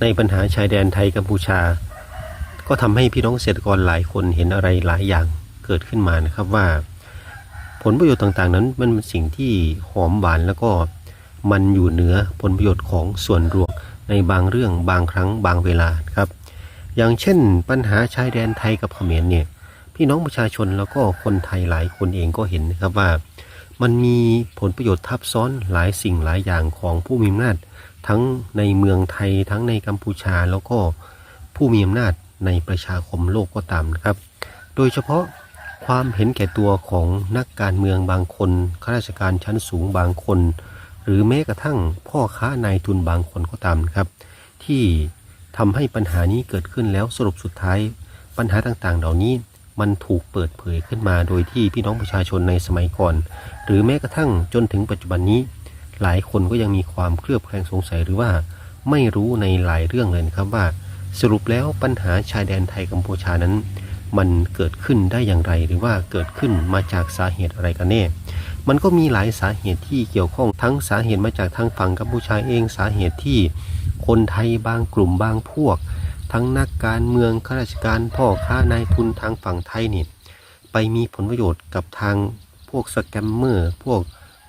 ในปัญหาชายแดนไทยกัมพูชา ก็ทำให้พี่น้องเกษตรกรหลายคนเห็นอะไรหลายอย่างเกิดขึ้นมานะครับว่า ผลประโยชน์ต่างๆ นั้นมันเป็นสิ่งที่หอมหวานแล้วก็มันอยู่เหนือผลประโยชน์ของส่วนรวมในบางเรื่องบางครั้งบางเวลาครับ อย่างเช่นปัญหาชายแดนไทยกับเขมรเนี่ยพี่น้องประชาชนแล้วก็คนไทยหลายคนเองก็เห็นนะครับว่า มันมีผลประโยชน์ทับซ้อนหลายสิ่งหลายอย่างของผู้มีอำนาจ ทั้งในเมืองไทยทั้งในกัมพูชาแล้วก็ผู้มีอำนาจในประชาคมโลกก็ตามนะครับ โดยเฉพาะความเห็นแก่ตัวของนักการเมืองบางคนข้าราชการชั้นสูงบางคน หรือแม้กระทั่งพ่อค้านายทุนบางคนก็ตามครับ ที่ทำให้ปัญหานี้เกิดขึ้นแล้วสรุปสุดท้าย ปัญหาต่างๆ เหล่านี้มันถูกเปิดเผยขึ้นมาโดยที่พี่น้องประชาชนในสมัยก่อน หรือแม้กระทั่งจนถึงปัจจุบันนี้ หลายคนก็ยังมีความเครือบแคลงสงสัยหรือว่าไม่รู้ในหลายเรื่องเลยนะครับว่า สรุปแล้วปัญหาชายแดนไทยกัมพูชานั้น มันเกิดขึ้นได้อย่างไร หรือว่าเกิดขึ้นมาจากสาเหตุอะไรกันแน่ มันก็มีหลายสาเหตุที่เกี่ยวข้องทั้งสาเหตุมาจากทางฝั่งกัมพูชาเองสาเหตุที่คนไทยบางกลุ่มบางพวก ทั้งนักการเมืองข้าราชการพ่อค้านายทุนทางฝั่งไทยนี่ไปมีผลประโยชน์กับทางพวกสแกมเมอร์พวก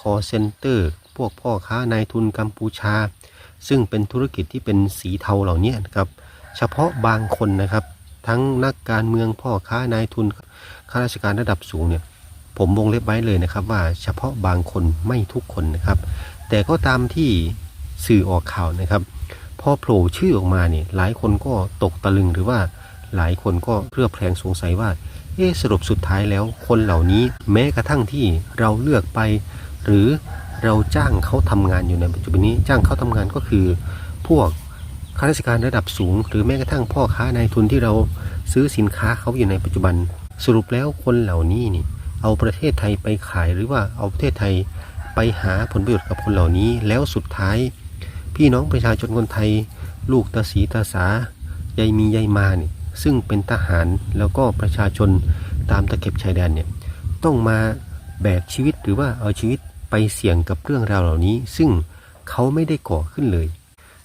คอเซนเตอร์ พวกพ่อค้านายทุนกัมพูชา ซึ่งเป็นธุรกิจที่เป็นสีเทาเหล่านี้นะครับเฉพาะบางคนนะครับ ทั้งนักการเมืองพ่อค้านายทุนข้าราชการระดับสูงเนี่ยผมวงเล็บไว้เลยนะครับว่าเฉพาะบางคนไม่ทุกคนนะครับ แต่ก็ตามที่สื่อออกข่าวนะครับ พอโผล่ชื่อออกมาเนี่ยหลายคนก็ตกตะลึงหรือว่าหลายคนก็เครือแคลงสงสัยว่าเอ๊สรุปสุดท้ายแล้วคนเหล่านี้แม้กระทั่งที่เราเลือกไป หรือ เราจ้างเขาทำงานอยู่ในปัจจุบันนี้จ้างเขาทำงานก็คือ พวกข้าราชการระดับสูง หรือแม้กระทั่งพ่อค้านายทุนที่เราซื้อสินค้าเขาอยู่ในปัจจุบัน สรุปแล้วคนเหล่านี้นี่เอาประเทศไทยไปขายหรือว่าเอาประเทศไทยไปหาผลประโยชน์กับคนเหล่านี้ แล้วสุดท้าย พี่น้องประชาชนคนไทย ลูกตาสีตาสายายมียายมาเนี่ยซึ่งเป็นทหารแล้วก็ประชาชนตามตะเข็บชายแดนเนี่ยต้องมาแบกชีวิตหรือว่าเอาชีวิต ไปเสี่ยงกับเรื่องราวเหล่านี้ ซึ่งเขาไม่ได้ก่อขึ้นเลย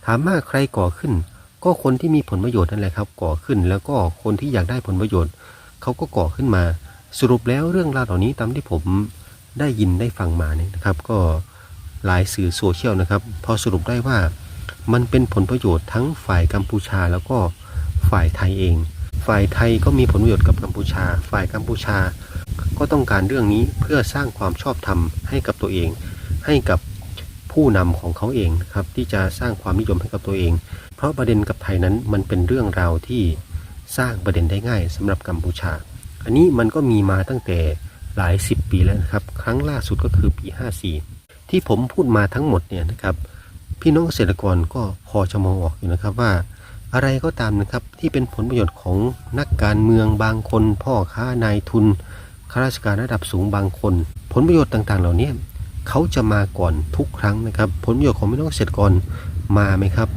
ถามว่าใครก่อขึ้น ก็คนที่มีผลประโยชน์นั่นแหละครับ ก่อขึ้นแล้วก็คนที่อยากได้ผลประโยชน์ เขาก็ก่อขึ้นมา สรุปแล้วเรื่องราวเหล่านี้ตามที่ผมได้ยินได้ฟังมาเนี่ยนะครับ ก็หลายสื่อโซเชียลนะครับ พอสรุปได้ว่ามันเป็นผลประโยชน์ทั้งฝ่ายกัมพูชาแล้วก็ฝ่ายไทยเอง ฝ่ายไทยก็มีผลประโยชน์กับกัมพูชา ฝ่ายกัมพูชา ก็ต้องการเรื่องนี้เพื่อสร้างความชอบธรรมให้กับตัวเอง ให้กับผู้นำของเขาเองนะครับที่จะสร้างความนิยมให้กับตัวเอง เพราะประเด็นกับไทยนั้นมันเป็นเรื่องราวที่สร้างประเด็นได้ง่ายสำหรับกัมพูชา อันนี้มันก็มีมาตั้งแต่หลายสิบปีแล้วนะครับ ครั้งล่าสุดก็คือปี 54 ที่ผมพูดมาทั้งหมดเนี่ยนะครับพี่น้องเกษตรกรก็พอจะมองออกอยู่นะครับว่า อะไรก็ตามนะครับที่เป็นผลประโยชน์ของนักการเมืองบางคน พ่อค้านายทุน ข้าราชการระดับสูงบางคน ผลประโยชน์ต่างๆ เหล่านี้เขาจะมาก่อนทุกครั้งนะครับ ผลประโยชน์ของพี่น้องเกษตรกรมาไหมครับ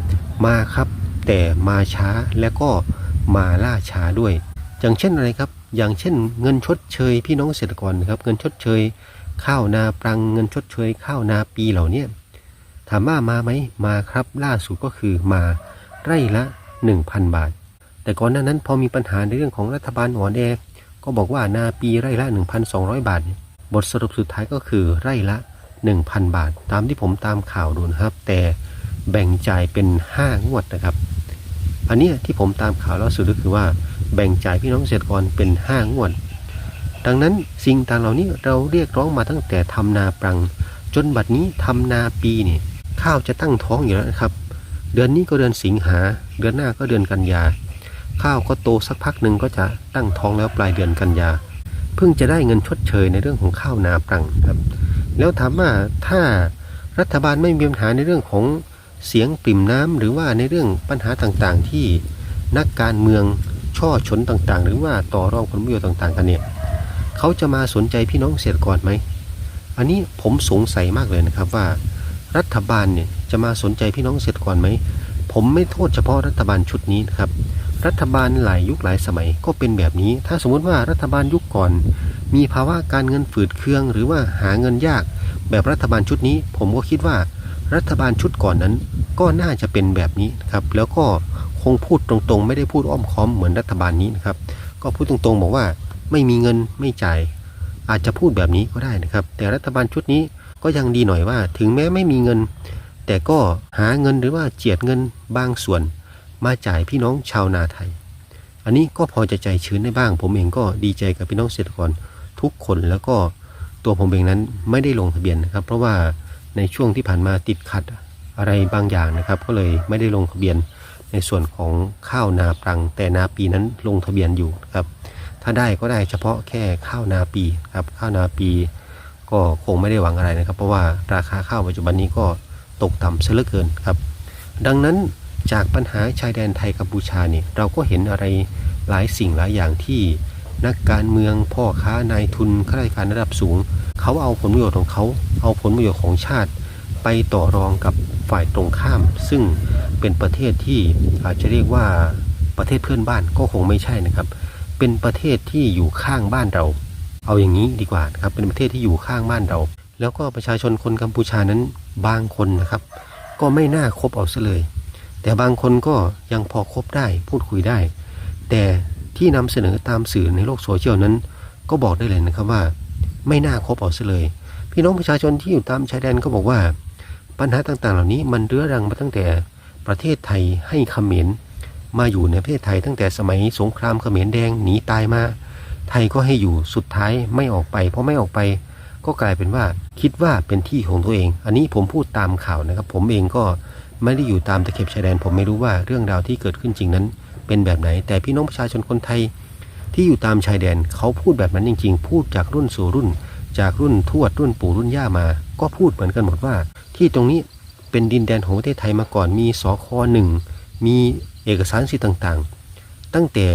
มาครับแต่มาช้าและก็มาล่าช้าด้วย อย่างเช่นอะไรครับ อย่างเช่น เงินชดเชยพี่น้องเกษตรกรนะครับ เงินชดเชย ข้าวนาปรังเงินชดเชย ข้าวนาปีเหล่านี้ถามว่ามาไหมมาครับล่าสุดก็คือมาไร่ละ 1,000 บาท แต่ก่อนหน้านั้นพอมีปัญหาในเรื่องของรัฐบาลอ่อนแอ ก็บอกว่านาปีไร่ละ 1,200 บาท บทสรุปสุดท้ายก็คือไร่ละ 1,000 บาท ตามที่ผมตามข่าวดูนะครับ แต่แบ่งจ่ายเป็น 5 งวดนะครับ อันนี้ที่ผมตามข่าวล่าสุดก็คือว่าแบ่งจ่ายพี่น้องเกษตรกรเป็น 5 งวด ดังนั้นสิ่งต่างเหล่านี้เราเรียกร้องมาตั้งแต่ทำนาปรัง จนบัดนี้ทำนาปีนี่ข้าวจะตั้งท้องอยู่แล้วนะครับ เดือนนี้ก็เดือนสิงหา เดือนหน้าก็เดือนกันยา ข้าวก็โตสักพักหนึ่งก็จะตั้งท้องแล้วปลายเดือนกันยาเพิ่งจะได้เงินชดเชยในเรื่องของข้าวนาปรังครับ แล้วถามว่าถ้ารัฐบาลไม่มีปัญหาในเรื่องของเสียงปริ่มน้ำหรือว่าในเรื่องปัญหาต่างๆ ที่นักการเมืองช่อชนต่างๆ หรือว่าต่อรองผลประโยชน์ต่างๆ กันเนี่ยเขาจะมาสนใจพี่น้องเกษตรกรไหมอันนี้ผมสงสัยมากเลยนะครับว่า รัฐบาลเนี่ยจะมาสนใจพี่น้องเกษตรกรไหมผมไม่โทษเฉพาะรัฐบาลชุดนี้นะครับ รัฐบาลหลายยุคหลายสมัยก็เป็นแบบนี้ ถ้าสมมติว่ารัฐบาลยุคก่อน มีภาวะการเงินฝืดเคือง หรือว่าหาเงินยาก แบบรัฐบาลชุดนี้ ผมก็คิดว่ารัฐบาลชุดก่อนนั้น ก็น่าจะเป็นแบบนี้ครับแล้วก็คงพูดตรงๆ ไม่ได้พูดอ้อมค้อมเหมือนรัฐบาลนี้นะครับ ก็พูดตรงๆบอกว่าไม่มีเงินไม่จ่าย อาจจะพูดแบบนี้ก็ได้นะครับ แต่รัฐบาลชุดนี้ก็ยังดีหน่อยว่า ถึงแม้ไม่มีเงิน แต่ก็หาเงินหรือว่าเจียดเงินบางส่วน มาจ่ายพี่น้องชาวนาไทย อันนี้ก็พอจะใจชื้นได้บ้าง ผมเองก็ดีใจกับพี่น้องเกษตรกรทุกคนแล้วก็ตัวผมเองนั้นไม่ได้ลงทะเบียนนะครับ เพราะว่าในช่วงที่ผ่านมาติดขัดอะไรบางอย่างนะครับ ก็เลยไม่ได้ลงทะเบียนในส่วนของข้าวนาปรัง แต่นาปีนั้นลงทะเบียนอยู่ครับถ้าได้ก็ได้เฉพาะแค่ข้าวนาปีครับข้าวนาปี ก็คงไม่ได้หวังอะไรนะครับ เพราะว่าราคาข้าวปัจจุบันนี้ก็ตกต่ำเสียเหลือเกินครับ ดังนั้น จากปัญหาชายแดนไทยกัมพูชาเนี่ยเราก็เห็นอะไรหลายสิ่งหลายอย่างที่นักการเมืองพ่อค้านายทุนข้าราชการระดับสูง เขาเอาผลประโยชน์ของเขา เอาผลประโยชน์ของชาติ ไปต่อรองกับฝ่ายตรงข้าม ซึ่งเป็นประเทศที่อาจจะเรียกว่าประเทศเพื่อนบ้านก็คงไม่ใช่นะครับ เป็นประเทศที่อยู่ข้างบ้านเรา เอาอย่างนี้ดีกว่านะครับเป็นประเทศที่อยู่ข้างบ้านเรา แล้วก็ประชาชนคนกัมพูชานั้นบางคนนะครับ ก็ไม่น่าคบเอาซะเลย แต่บางคนก็ยังพอคบได้พูดคุยได้ แต่ที่นำเสนอตามสื่อในโลกโซเชียลนั้น ก็บอกได้เลยนะครับว่า ไม่น่าคบเอาซะเลย พี่น้องประชาชนที่อยู่ตามชายแดนก็บอกว่า ปัญหาต่างๆ เหล่านี้มันเรื้อรังมาตั้งแต่ประเทศไทยให้เขมรมาอยู่ในประเทศไทยตั้งแต่สมัยสงครามเขมรแดงหนีตายมา ไทยก็ให้อยู่สุดท้ายไม่ออกไป เพราะไม่ออกไป ก็กลายเป็นว่าคิดว่าเป็นที่ของตัวเอง อันนี้ผมพูดตามข่าวนะครับ ผมเองก็ ไม่ได้อยู่ตามตะเข็บชายแดนผมไม่รู้ว่าเรื่องราวที่เกิดขึ้นจริงนั้น เป็นแบบไหน แต่พี่น้องประชาชนคนไทย ที่อยู่ตามชายแดนเขาพูดแบบนั้นจริง ๆ พูดจากรุ่นสู่รุ่น จากรุ่นทวดรุ่นปู่รุ่นย่ามา ก็พูดเหมือนกันหมดว่า ที่ตรงนี้เป็นดินแดนของประเทศไทยมาก่อนมีสคหนึ่งมีเอกสารสิทธิ์ต่างๆ ตั้งแต่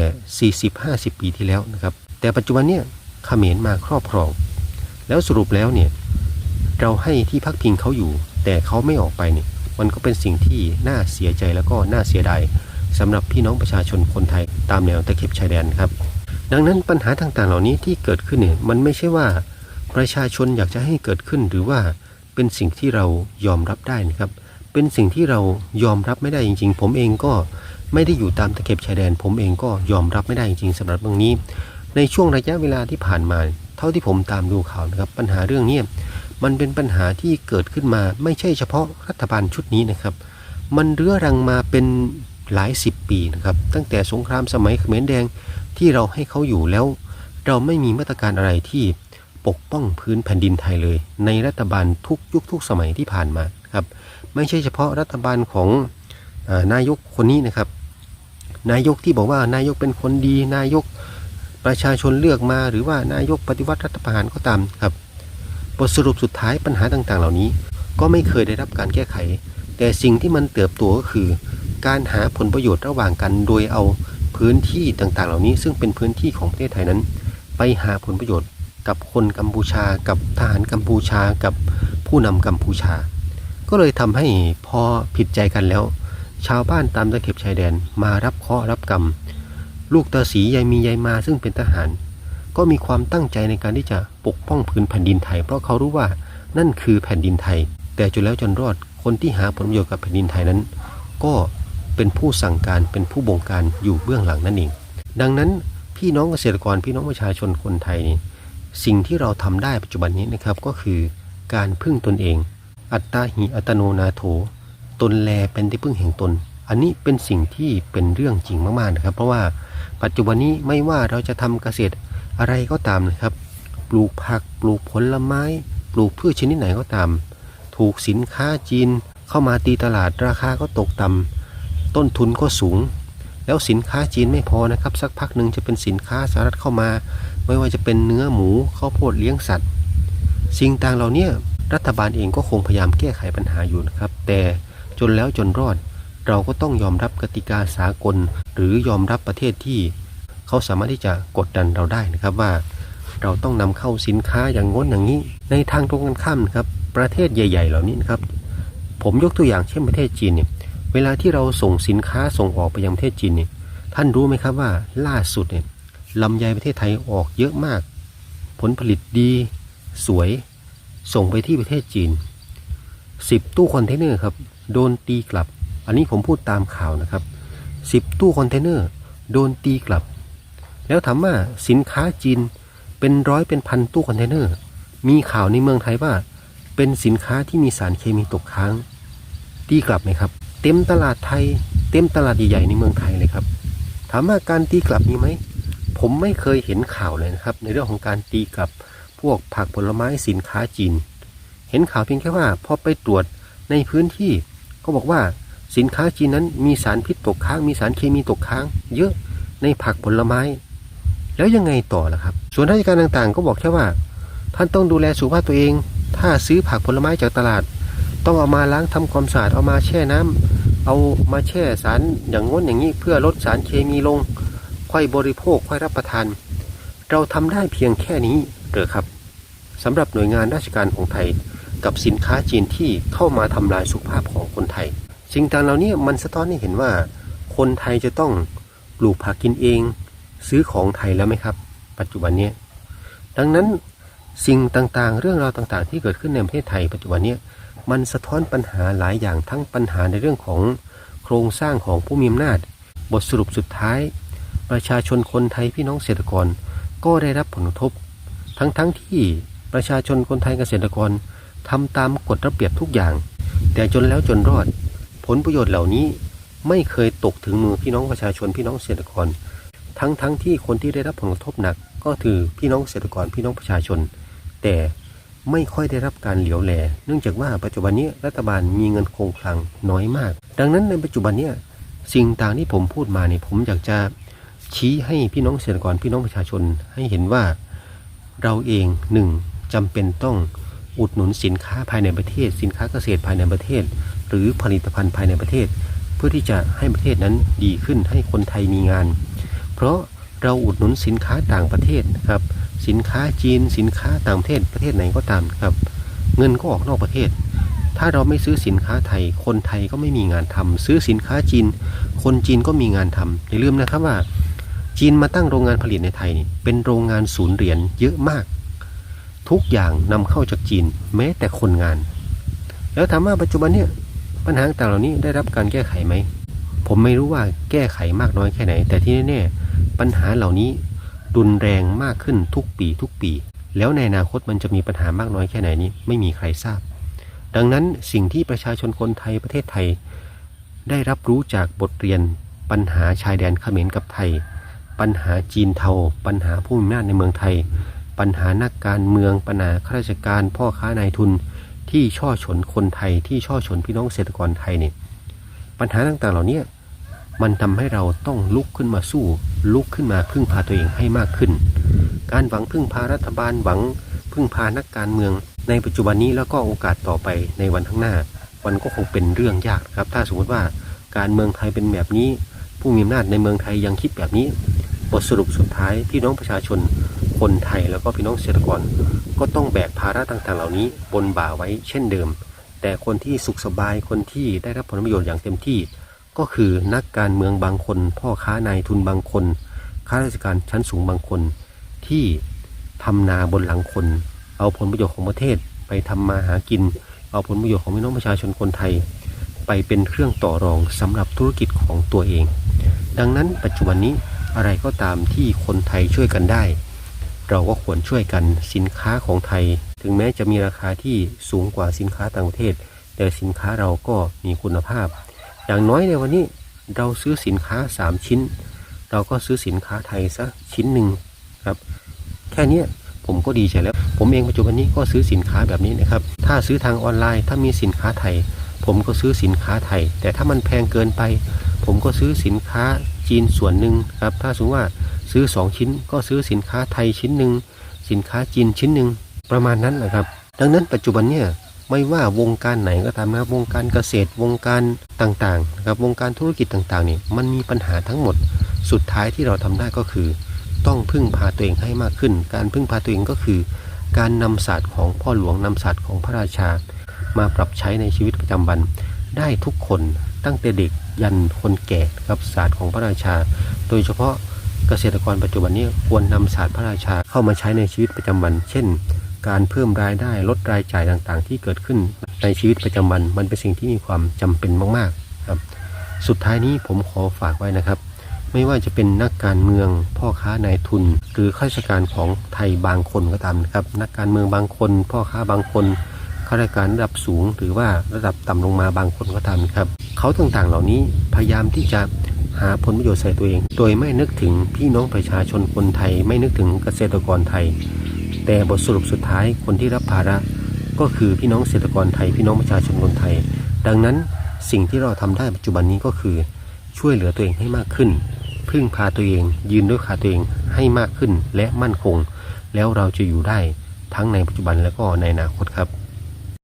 40-50 ปีที่แล้วนะครับ แต่ปัจจุบันเนี่ยเขมรมาครอบครอง แล้วสรุปแล้วเนี่ยเราให้ที่พักพิงเขาอยู่ แต่เขาไม่ออกไปเนี่ย มันก็เป็นสิ่งที่น่าเสียใจแล้วก็น่าเสียดายสำหรับพี่น้องประชาชนคนไทยตามแนวตะเข็บชายแดนครับ ดังนั้นปัญหาต่างๆ เหล่านี้ที่เกิดขึ้นเนี่ยมันไม่ใช่ว่าประชาชนอยากจะให้เกิดขึ้นหรือว่าเป็นสิ่งที่เรายอมรับได้นะครับ เป็นสิ่งที่เรายอมรับไม่ได้จริง ๆ ผมเองก็ไม่ได้อยู่ตามตะเข็บชายแดน ผมเองก็ยอมรับไม่ได้จริงๆสำหรับเรื่องนี้ ในช่วงระยะเวลาที่ผ่านมา เท่าที่ผมตามดูข่าวนะครับปัญหาเรื่องนี้ มันเป็นปัญหาที่เกิดขึ้นมาไม่ใช่เฉพาะรัฐบาลชุดนี้นะครับ มันเรื้อรังมาเป็นหลายสิบปีนะครับ ตั้งแต่สงครามสมัยเขมรแดงที่เราให้เขาอยู่แล้ว เราไม่มีมาตรการอะไรที่ปกป้องพื้นแผ่นดินไทยเลย ในรัฐบาลทุกยุคทุกสมัยที่ผ่านมาครับ ไม่ใช่เฉพาะรัฐบาลของอนายกคนนี้นะครับ นายกที่บอกว่านายกเป็นคนดี นายกประชาชนเลือกมา หรือว่านายกปฏิวัติรัฐประหารก็ตามครับ บทสรุปสุดท้ายปัญหาต่างๆ เหล่านี้ ก็ไม่เคยได้รับการแก้ไข แต่สิ่งที่มันเติบโตก็คือ การหาผลประโยชน์ระหว่างกันโดยเอาพื้นที่ต่างๆ เหล่านี้ ซึ่งเป็นพื้นที่ของประเทศไทยนั้น ไปหาผลประโยชน์ กับคนกัมพูชา กับทหารกัมพูชา กับผู้นำกัมพูชา ก็เลยทำให้พอผิดใจกันแล้ว ชาวบ้านตามตะเข็บชายแดนมารับเคราะห์รับกรรม ลูกตาสียายมียายมาซึ่งเป็นทหาร ก็มีความตั้งใจในการที่จะ ปกป้องพื้นแผ่นดินไทย เพราะเขารู้ว่านั่นคือแผ่นดินไทย แต่จนแล้วจนรอดคนที่หาผลประโยชน์กับแผ่นดินไทยนั้น ก็เป็นผู้สั่งการเป็นผู้บงการอยู่เบื้องหลังนั่นเอง ดังนั้นพี่น้องเกษตรกรพี่น้องประชาชนคนไทยนี่สิ่งที่เราทำได้ปัจจุบันนี้นะครับก็คือการพึ่งตนเอง อัตตาหิอัตโนนาโถ ตนแลเป็นที่พึ่งแห่งตน อันนี้เป็นสิ่งที่เป็นเรื่องจริงมากๆนะครับ เพราะว่าปัจจุบันนี้ไม่ว่าเราจะทำเกษตรอะไรก็ตามนะครับ ปลูกผัก ปลูกผลไม้ ปลูกพืชชนิดไหนก็ตาม ถูกสินค้าจีนเข้ามาตีตลาดราคาก็ตกต่ำต้นทุนก็สูง แล้วสินค้าจีนไม่พอนะครับ สักพักหนึ่งจะเป็นสินค้าสหรัฐเข้ามา ไม่ว่าจะเป็นเนื้อหมูข้าวโพดเลี้ยงสัตว์ สิ่งต่างเหล่านี้รัฐบาลเองก็คงพยายามแก้ไขปัญหาอยู่นะครับ แต่จนแล้วจนรอด เราก็ต้องยอมรับกติกาสากล หรือยอมรับประเทศที่ เขาสามารถที่จะกดดันเราได้นะครับว่า เราต้องนำเข้าสินค้าอย่างง้นอย่างนี้ ในทางตรงกันข้ามครับ ประเทศใหญ่ ๆ เหล่านี้นครับ ผมยกตัวอย่างเช่นประเทศจีนเนี่ย เวลาที่เราส่งสินค้าส่งออกไปยังประเทศจีนเนี่ย ท่านรู้ไหมครับว่าล่าสุดเนี่ยลำไยประเทศไทยออกเยอะมาก ผลผลิตดี สวย ส่งไปที่ประเทศจีน 10 ตู้คอนเทนเนอร์ครับ โดนตีกลับ อันนี้ผมพูดตามข่าวนะครับสิบตู้คอนเทนเนอร์ โดนตีกลับ แล้วถามว่าสินค้าจีน เป็นร้อยเป็นพันตู้คอนเทนเนอร์ มีข่าวในเมืองไทยว่า เป็นสินค้าที่มีสารเคมีตกค้างตีกลับไหมครับ เต็มตลาดไทย เต็มตลาดใหญ่ๆในเมืองไทยเลยครับ ถามว่าการตีกลับมีไหม ผมไม่เคยเห็นข่าวเลยนะครับ ในเรื่องของการตีกลับพวกผักผลไม้สินค้าจีน เห็นข่าวเพียงแค่ว่าพอไปตรวจในพื้นที่ก็บอกว่าสินค้าจีนนั้นมีสารพิษตกค้าง มีสารเคมีตกค้าง เยอะในผักผลไม้ แล้วยังไงต่อล่ะครับ ส่วนราชการต่างๆ ก็บอกแค่ว่า ท่านต้องดูแลสุขภาพตัวเอง ถ้าซื้อผักผลไม้จากตลาด ต้องเอามาล้างทำความสะอาดเอามาแช่น้ำเอามาแช่สารอย่างง้นอย่างนี้เพื่อลดสารเคมีลง ค่อยบริโภคค่อยรับประทาน เราทำได้เพียงแค่นี้เหรือครับสำหรับหน่วยงานราชการของไทย กับสินค้าจีนที่เข้ามาทำลายสุขภาพของคนไทย สิ่งต่างเหล่านี้มันสะท้อนให้เห็นว่า คนไทยจะต้องปลูกผักกินเอง ซื้อของไทยแล้วไหมครับ ปัจจุบันนี้ดังนั้นสิ่งต่างๆ เรื่องราวต่างๆ ที่เกิดขึ้นในประเทศไทยปัจจุบันนี้มันสะท้อนปัญหาหลายอย่างทั้งปัญหาในเรื่องของโครงสร้างของผู้มีอำนาจ บทสรุปสุดท้าย ประชาชนคนไทยพี่น้องเกษตรกรก็ได้รับผลกระทบ ทั้งๆทที่ประชาชนคนไทยเกษตรกรทำตามกฎระเบียบทุกอย่าง แต่จนแล้วจนรอด ผลประโยชน์เหล่านี้ไม่เคยตกถึงมือพี่น้องประชาชนพี่น้องเกษตรกร ทั้งๆทที่คนที่ได้รับผลกระทบหนัก ก็คือพี่น้องเกษตรกรพี่น้องประชาชน แต่ไม่ค่อยได้รับการเหลียวแล เนื่องจากว่าปัจจุบันนี้รัฐบาลมีเงินคงคลังน้อยมาก ดังนั้นในปัจจุบันนี้สิ่งต่างที่ผมพูดมาเนี่ยผมอยากจะชี้ให้พี่น้องเกษตรกรพี่น้องประชาชนให้เห็นว่าเราเองหนึ่งจำเป็นต้องอุดหนุนสินค้าภายในประเทศ สินค้าเกษตรภายในประเทศ หรือผลิตภัณฑ์ภายในประเทศ เพื่อที่จะให้ประเทศนั้นดีขึ้นให้คนไทยมีงาน เพราะเราอุดหนุนสินค้าต่างประเทศนะครับสินค้าจีนสินค้าต่างประเทศประเทศไหนก็ตามครับ เงินก็ออกนอกประเทศ ถ้าเราไม่ซื้อสินค้าไทย คนไทยก็ไม่มีงานทำซื้อสินค้าจีน คนจีนก็มีงานทำอย่าลืมนะครับว่า จีนมาตั้งโรงงานผลิตในไทยนี่เป็นโรงงานศูนย์เหรียญเยอะมาก ทุกอย่างนำเข้าจากจีนแม้แต่คนงาน แล้วถามว่าปัจจุบันเนี่ยปัญหาต่างเหล่านี้ได้รับการแก้ไขไหมผมไม่รู้ว่าแก้ไขมากน้อยแค่ไหน แต่ที่แน่ๆ ปัญหาเหล่านี้รุนแรงมากขึ้นทุกปีทุกปี แล้วในอนาคตมันจะมีปัญหามากน้อยแค่ไหนนี้ไม่มีใครทราบ ดังนั้นสิ่งที่ประชาชนคนไทยประเทศไทย ได้รับรู้จากบทเรียนปัญหาชายแดนเขมรกับไทย ปัญหาจีนเทา ปัญหาผู้มีอำนาจในเมืองไทย ปัญหานักการเมืองปัญหาข้าราชการพ่อค้านายทุนที่ช่อฉนคนไทยที่ช่อฉนพี่น้องเกษตรกรไทยเนี่ยปัญหาต่างๆเหล่านี้ มันทำให้เราต้องลุกขึ้นมาสู้ ลุกขึ้นมาพึ่งพาตัวเองให้มากขึ้น การหวังพึ่งพารัฐบาลหวังพึ่งพานักการเมือง ในปัจจุบันนี้แล้วก็โอกาสต่อไปในวันข้างหน้า มันก็คงเป็นเรื่องยากครับ ถ้าสมมติว่าการเมืองไทยเป็นแบบนี้ ผู้มีอำนาจในเมืองไทยยังคิดแบบนี้ บทสรุปสุดท้ายพี่น้องประชาชนคนไทยแล้วก็พี่น้องเกษตรกร ก็ต้องแบกภาระต่างๆ เหล่านี้บนบ่าไว้เช่นเดิม แต่คนที่สุขสบายคนที่ได้รับผลประโยชน์อย่างเต็มที่ ก็คือนักการเมืองบางคน พ่อค้านายทุนบางคนข้าราชการชั้นสูงบางคน ที่ทำนาบนหลังคน เอาผลประโยชน์ของประเทศไปทำมาหากิน เอาผลประโยชน์ของพี่น้องประชาชนคนไทย ไปเป็นเครื่องต่อรองสำหรับธุรกิจของตัวเอง ดังนั้นปัจจุบันนี้อะไรก็ตามที่คนไทยช่วยกันได้ เราก็ควรช่วยกันสินค้าของไทย ถึงแม้จะมีราคาที่สูงกว่าสินค้าต่างประเทศ แต่สินค้าเราก็มีคุณภาพ อย่างน้อยในวันนี้เราซื้อสินค้า 3 ชิ้น เราก็ซื้อสินค้าไทยสักชิ้นหนึ่งครับ แค่นี้ผมก็ดีใจแล้ว ผมเองปัจจุบันนี้ก็ซื้อสินค้าแบบนี้นะครับ ถ้าซื้อทางออนไลน์ถ้ามีสินค้าไทย ผมก็ซื้อสินค้าไทย แต่ถ้ามันแพงเกินไป ผมก็ซื้อสินค้าจีนส่วนหนึ่งครับ ถ้าสมมติว่าซื้อ 2 ชิ้น ก็ซื้อสินค้าไทยชิ้นหนึ่งสินค้าจีนชิ้นหนึ่งประมาณนั้นแหละครับ ดังนั้นปัจจุบันเนี่ย ไม่ว่าวงการไหนก็ตามนะครับวงการเกษตรวงการต่างๆนะครับวงการธุรกิจต่างๆเนี่ยมันมีปัญหาทั้งหมดสุดท้ายที่เราทำได้ก็คือ ต้องพึ่งพาตัวเองให้มากขึ้น การพึ่งพาตัวเองก็คือ การนำศาสตร์ของพ่อหลวงนำศาสตร์ของพระราชา มาปรับใช้ในชีวิตประจำวัน ได้ทุกคนตั้งแต่เด็กยันคนแก่ครับศาสตร์ของพระราชา โดยเฉพาะเกษตรกรปัจจุบันนี้ควรนำศาสตร์พระราชาเข้ามาใช้ในชีวิตประจำวัน เช่น การเพิ่มรายได้ลดรายจ่ายต่างๆ ที่เกิดขึ้นในชีวิตประจำวัน มันเป็นสิ่งที่มีความจำเป็นมากๆครับ สุดท้ายนี้ผมขอฝากไว้นะครับ ไม่ว่าจะเป็นนักการเมืองพ่อค้านายทุน หรือข้าราชการของไทยบางคนก็ตามนะครับ นักการเมืองบางคน พ่อค้าบางคนข้าราชการระดับสูง หรือว่าระดับต่ำลงมาบางคนก็ตามครับ เขาต่างๆเหล่านี้พยายามที่จะหาผลประโยชน์ใส่ตัวเอง โดยไม่นึกถึงพี่น้องประชาชนคนไทย ไม่นึกถึงเกษตรกรไทย แต่บทสรุปสุดท้ายคนที่รับภาระก็คือพี่น้องเกษตรกรไทย พี่น้องประชาชนคนไทย ดังนั้นสิ่งที่เราทำได้ปัจจุบันนี้ก็คือ ช่วยเหลือตัวเองให้มากขึ้น พึ่งพาตัวเอง ยืนด้วยขาตัวเองให้มากขึ้นและมั่นคง แล้วเราจะอยู่ได้ทั้งในปัจจุบันและก็ในอนาคตครับ